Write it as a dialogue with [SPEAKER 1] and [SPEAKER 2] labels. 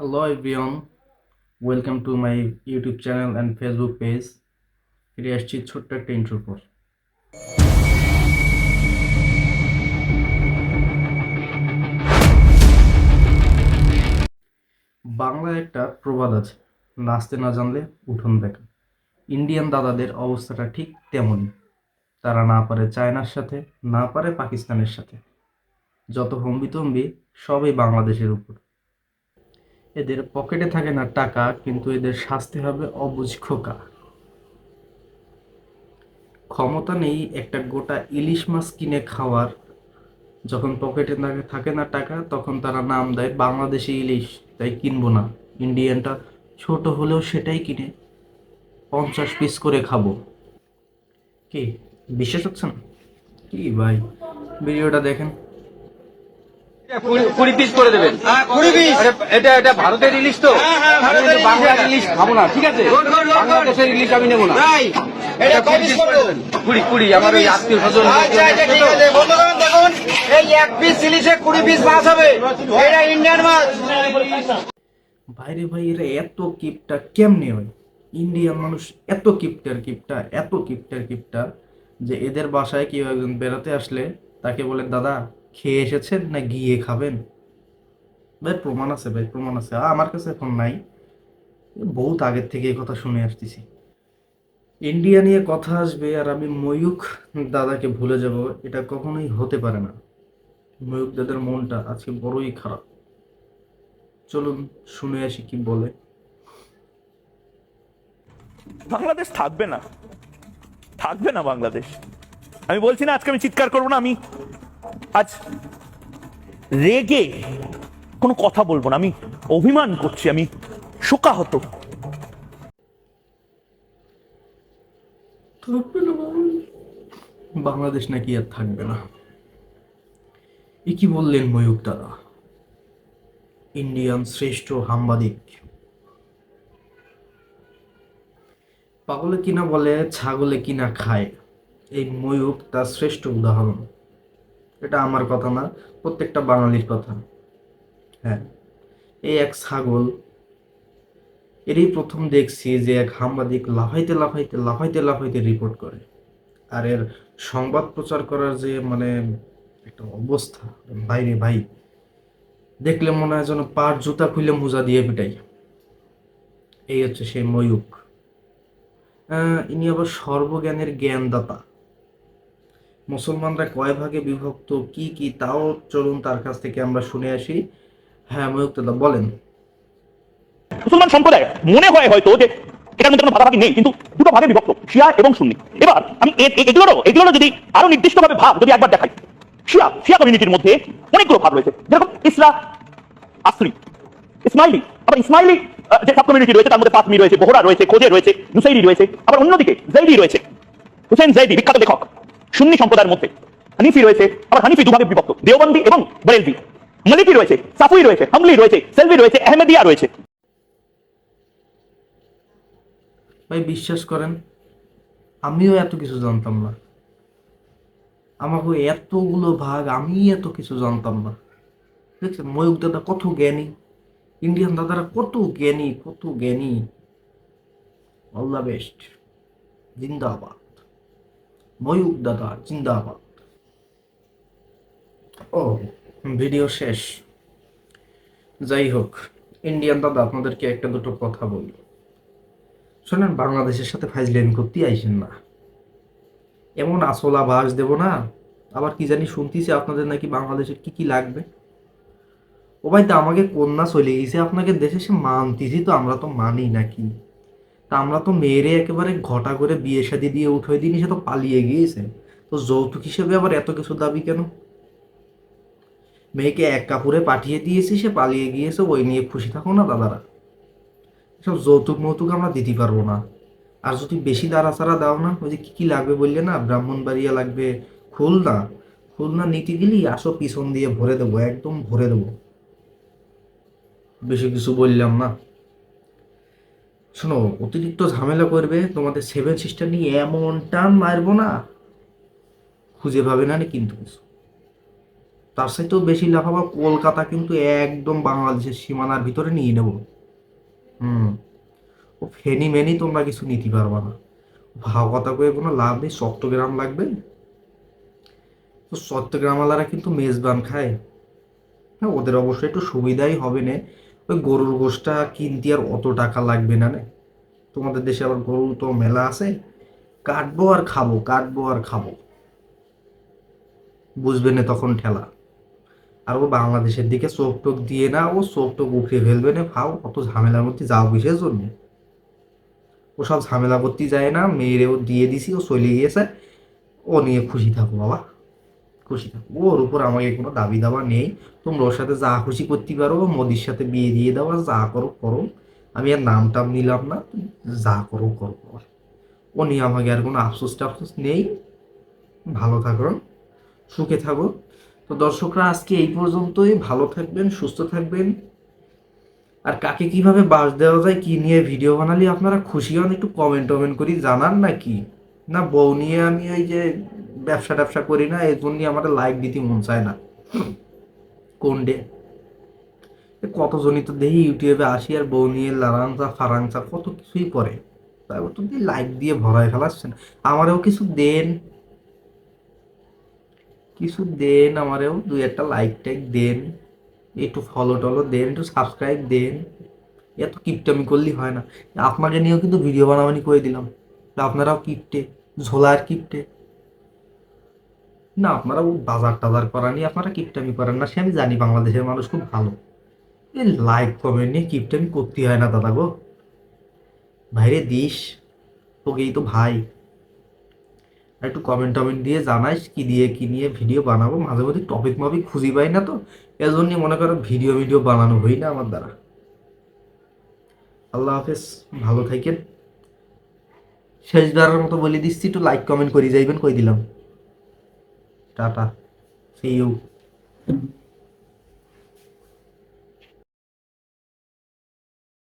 [SPEAKER 1] Hello everyone, welcome to my YouTube channel and Facebook page. ফিরে আসছি ছোট্ট একটা ইন্ট্রোর পর বাংলায় একটা প্রবাদ আছে নাচতে না জানলে উঠোন দেখা। ইন্ডিয়ান দাদাদের অবস্থাটা ঠিক তেমনই। তারা না পারে চায়নার সাথে না পারে পাকিস্তানের সাথে। যত হম্বিতম্বি সবই বাংলাদেশের উপর। এদের পকেটে থাকে না টাকা, কিন্তু এদের শাস্তি হবে অবুঝ খোকা। ক্ষমতা নেই একটা গোটা ইলিশ মাছ কিনে খাওয়ার। যখন পকেটে থাকে- না টাকা, তখন তারা নাম দেয়, বাংলাদেশি ইলিশ, তাই কিনবো না। ইন্ডিয়ানটা ছোট হলেও সেটাই কিনে। পঞ্চাশ পিস করে খাব। কি, বিশ্বাস হচ্ছে না? কি ভাই, ভিডিওটা দেখেন।
[SPEAKER 2] কুড়ি- কুড়ি পিস করে দেবেন।
[SPEAKER 3] কুড়ি পিস
[SPEAKER 2] এটা এটা ভারতের ইলিশ তো।
[SPEAKER 3] হ্যাঁ, হ্যাঁ,
[SPEAKER 2] বাংলার
[SPEAKER 3] ইলিশ।
[SPEAKER 2] খাব না ঠিক আছে? বাংলাদেশের ইলিশ আমি নেব না।
[SPEAKER 3] ভাই এটা কয় পিস করবেন
[SPEAKER 2] কুড়ি কুড়ি আমার ওই আত্মীয় স্বজন
[SPEAKER 3] আচ্ছা আচ্ছা ঠিক আছে বন্ধুগণ দেখুন এই এক পিস ইলিশে কুড়ি পিস মাছ হবে। এটা ইন্ডিয়ান মাছ
[SPEAKER 1] ভাইরে ভাই এরা এত কিপটা কেমনে হয়? ইন্ডিয়ান মানুষ এত কিপটার কিপটা এত কিপটার কিপটা যে এদের বাসায় কেউ একজন বেড়াতে আসলে তাকে বলে দাদা খেয়ে এসেছেন না গিয়ে খাবেন? ভাই, প্রমাণ আছে, ভাই, প্রমাণ আছে। আমার কাছে এখন নাই। বহুত আগের থেকে এই কথা শুনে আসতেছি। ইন্ডিয়া নিয়ে কথা আসবে আর আমি ময়ূক দাদাকে ভুলে যাব, এটা কখনোই হতে পারে না। ময়ূক দাদার মনটা আজকে বড়ই খারাপ। চলুন, শুনে আসি কি বলে।
[SPEAKER 4] বাংলাদেশ থাকবে না। থাকবে না বাংলাদেশ। আমি বলছি না আজকে আমি চিৎকার করব না, আমি আজ রেগে কোনো কথা বলব না, আমি অভিমান করছি, আমি শোকাহত।
[SPEAKER 1] থাকবে না বাংলাদেশ নাকি আর থাকবে না। এ কি বললেন ময়ূক দাদা? ইন্ডিয়ান শ্রেষ্ঠ সাংবাদিক। পাগলে কিনা বলে, ছাগলে কিনা খায়। এই ময়ূক তার শ্রেষ্ঠ উদাহরণ। এটা আমার কথা না, প্রত্যেকটা বাঙালির কথা। হ্যাঁ এই এক ছাগল, এরই প্রথম দেখছি যে এক সাংবাদিক লাফাইতে লাফাইতে লাফাইতে লাফাইতে রিপোর্ট করে। আর এর সংবাদ প্রচার করার যে মানে একটা অবস্থা, বাইরে ভাই, দেখলে মনে হয় যেন পার জুতা খুলে মোজা দিয়ে পিটাই। এই হচ্ছে সেই ময়ূক। ইনি আবার সর্বজ্ঞানের জ্ঞানদাতা। মুসলমানরা কয় ভাগে বিভক্ত, কি কি, তাও চলুন তার কাছ থেকে আমরা শুনে আসি। হ্যাঁ ময়ূক বলেন।
[SPEAKER 4] মুসলমান সম্প্রদায় মনে হয় হয়তো যে এটার মধ্যে কোনো ভাগাভাগি নেই, কিন্তু দুটো ভাগে বিভক্ত, শিয়া এবং সুন্নি। এবার আমি এগুলোরও এগুলোরও যদি আরও নির্দিষ্টভাবে ভাগ যদি একবার দেখাই, শিয়া শিয়া কমিউনিটির মধ্যে অনেকগুলো ভাগ রয়েছে। যেরকম ইসরা, আসরি, ইসমাইলি, আবার ইসমাইলি যে সাব কমিউনিটি রয়েছে, তার মধ্যে পাতমি রয়েছে, বোহরা রয়েছে, খোজে রয়েছে, নুসাইরি রয়েছে, আবার অন্যদিকে জৈদি রয়েছে, হুসেন জৈদি, বিখ্যাত লেখক। সুন্নি সম্প্রদায়ের মধ্যে। হানিফি রয়েছে, আবার হানিফি দুভাগে বিভক্ত। দেওবন্দি এবং বরেলভি। মালিকি রয়েছে, সাফুই রয়েছে, হামলি রয়েছে, সেলভি রয়েছে, আহমেদিয়া রয়েছে।
[SPEAKER 1] ভাই, বিশ্বাস করেন, আমিও এত কিছু জানতাম না। আমাকে এতগুলো ভাগ, আমি এত কিছু জানতাম না। দেখছেন ময়ূক দাদা কত জ্ঞানী, ইন্ডিয়ান দাদারা কত জ্ঞানী কত জ্ঞানী। অল দ্য বেস্ট জিন্দাবাদ। ময়ূক দাদা জিন্দাবাদ। ও, ভিডিও শেষ। যাই হোক, ইন্ডিয়ান দাদা, আপনাদেরকে একটা দুটো কথা বলি। শোনেন, বাংলাদেশের সাথে ফাইজলেন করতে আইসেন না। এমন আসল আভাস দেব না, আবার কি জানি শুনতেছি আপনাদের নাকি বাংলাদেশের কি কি লাগবে। ও ভাই, তো আমাকে কন্যা চলে গেছে, আপনাকে দেশে সে মানতেছি তো, আমরা তো মানি নাকি। তা আমরা তো মেয়েরে একেবারে ঘটা করে বিয়ে শাদি দিয়ে উঠে দিন সে তো পালিয়ে গিয়েছে। তো যৌতুক হিসেবে আবার এত কিছু দাবি কেন? মেয়েকে এক কাপড়ে পাঠিয়ে দিয়েছি, সে পালিয়ে গিয়েছে, ওই নিয়ে খুশি থাকো না দাদারা। সব যৌতুক মৌতুক আমরা দিতে পারব না। আর যদি বেশি দাঁড়া ছাড়া দাও না, ওই যে কী কী লাগবে বললে না, ব্রাহ্মণবাড়িয়া লাগবে খুলনা। খুলনা নিতে গেলেই আসো পিছন দিয়ে ভরে দেবো, একদম ভরে দেবো। বেশি কিছু বললাম না। শোনো, অতিরিক্ত ঝামেলা করবে, তোমাদের সেভেন সিস্টার নিয়ে এমন টান মারবো না। খুঁজে পাবে না কিন্তু তার সাথেও বেশি লাফাবা কলকাতা কিন্তু একদম বাংলাদেশের সীমানার ভিতরে নিয়ে নেব। হুম। ও ফেনি মেনি তোমরা কিছু নিতে পারবা না। ভাও কথা কয়ে কোনো লাভ নেই, চট্টগ্রাম লাগবে। তো চট্টগ্রামওয়ালারা কিন্তু মেজবান খায়। হ্যাঁ ওদের অবশ্যই একটু সুবিধাই হবে না। ওই গরুর গোষ্ঠটা কিনতে আর অত টাকা লাগবে না নে? তোমাদের দেশে আবার গরু তো মেলা আছে। কাটবো আর খাব, কাটবো আর খাব। বুঝবে না তখন ঠেলা। আর ও বাংলাদেশের দিকে চোখ টোক দিয়ে না, ও চোখ টোক উঠিয়ে ফেলবে না, ভাও, অত ঝামেলার মধ্যে যাও কিসের জন্য? ও সব ঝামেলা করতে যায় না মেয়েরেও দিয়ে দিছি, ও চলে গিয়েছে। ও নিয়ে খুশি থাকো বাবা। খুশি থাকো ওর উপর আমাকে কোনো দাবি দাবা নেই। তোমরা ওর সাথে যা খুশি করতে পারো মোদির সাথে বিয়ে দিয়ে দাও যা করো করো। আমি আর নাম টাম নিলাম না, যা করো করো। ও নিয়ে আমাকে আর কোনো আফসোস টাফসোস নেই। ভালো থাকো, সুখে থাকো। তো দর্শকরা, আজকে এই পর্যন্তই। ভালো থাকবেন, সুস্থ থাকবেন। আর কাকে কীভাবে বাস দেওয়া যায়, কি নিয়ে ভিডিও বানালে, আপনারা খুশি হন, একটু কমেন্ট টমেন্ট করি জানান নাকি না বউ নিয়ে আমি ওই যে ব্যবসা ট্যাবসা করি না এই জন্য আমার লাইক দিতে মন চায় না। কোন ডে কতজনই তো দেখি ইউটিউবে আসি আর বউ নিয়ে লারাংচা, ফারাংচা, কত কিছুই করে। তারপর তো লাইক দিয়ে ভরায় ফেলাচ্ছেন আমারও কিছু দেন। কিছু দেন আমারও, দুই একটা লাইক টাইক দেন। একটু ফলো টলো দেন, একটু সাবস্ক্রাইব দেন। এত কিপটামি করলেই হয় না। আপনাকে নিয়েও কিন্তু ভিডিও বানাবানি করে দিলাম। আপনারাও কিপটে ঝোলার কিপটে না, আপনারা ও বাজার টাজার করা আপনারা কিপটামি করেন না, সে আমি জানি বাংলাদেশের মানুষ খুব ভালো। এই লাইক কমেন্ট নিয়ে কিপটামি করতে হয় না দাদা গো। ভাইরে দিস, তোকেই তো ভাই। একটু কমেন্ট টমেন্ট দিয়ে জানাইস কি দিয়ে, কি নিয়ে ভিডিও বানাবো। মাঝে মধ্যে টপিক মপিক খুঁজি পাই না তো এজন্য মনে করো ভিডিও ভিডিও বানানো হই না আমার দ্বারা। আল্লাহ হাফেজ, ভালো থাকেন। শেষবারের মতো বলে দিচ্ছি, একটু লাইক কমেন্ট করে যাইবেন, কই দিলাম। Tata C you